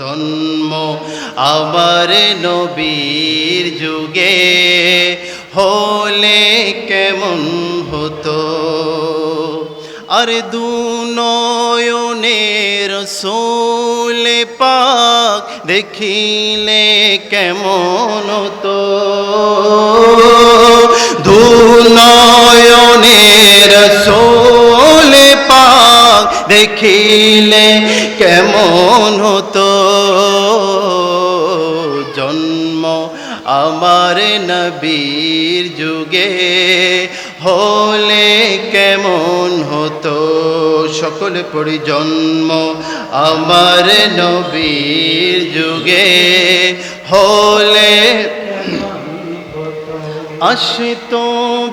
জন্ম আমার নবীর যুগে হলে কেমন হতো? আর দু নয়নের সোলে পাক দেখিলে কেমন তো দু নয়নের সোলে পাক দেখিলে কেমন হতো? আমার নবীর যুগে হলে কেমন হতো? সকলে পড়ি জন্ম আমার নবীর যুগে হলে আসিত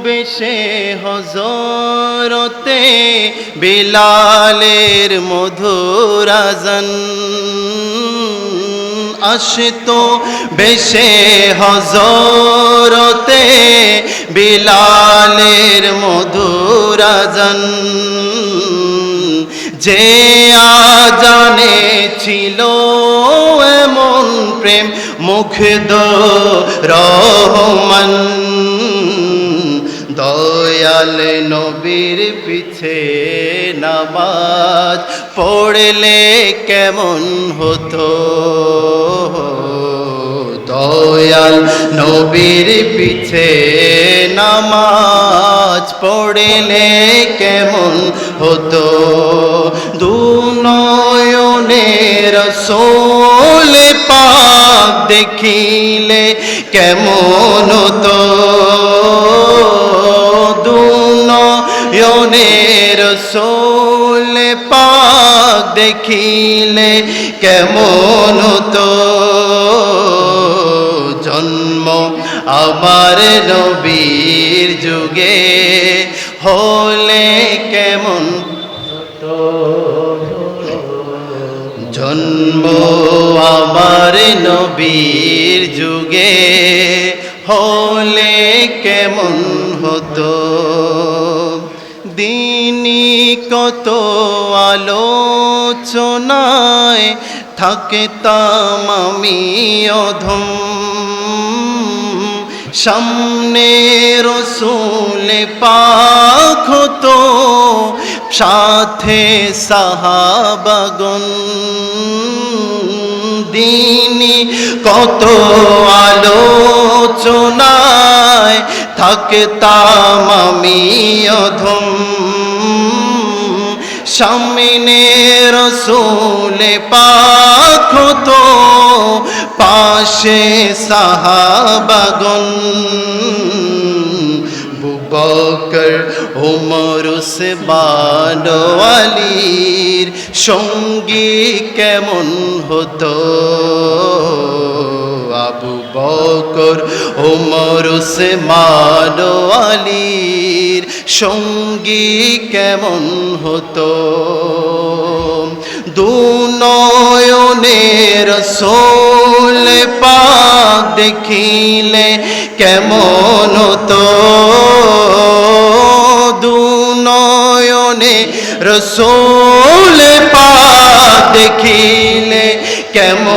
বেশে হজরতে বিলালের মধুরাজন আসিত বেশে হজরতে বিলালের মধুরাজন যে আজানে ছিল এমন প্রেম, মুগ্ধ রহমান। দয়াল নবীর পিছে নামাজ পড়লে কেমন হতো? দয়াল নবীর পিছে নামাজ পড়লে কেমন হতো? দু নয়নের সোলে পাক দেখিলে কেমন হতো? দু নয়নের সোলে পাক দেখিলে কেমন হতো? জন্ম আমার নবীর যুগে হলে কেমন? জন্ম আমার নবীর যুগে হলে কেমন হতো? দিনী থাকতাম আমি অধম। সামনে রসুলে পাখ হতো, সাথে সাহাবাগন দিনী কত আলোচনায় থাকতাম আমি অধম। সামনে রসুলে পাখ তো পাশে সাহাবাগন ওমর উসমান আলীর সঙ্গী কেমন হতো? আবু বকর, ওমর উসমান আলীর সঙ্গী কেমন হতো? দু নয়নের সোল পাক দেখিলে কেমন হতো? দু নয়নে রসোল পাক দেখিলে কেমন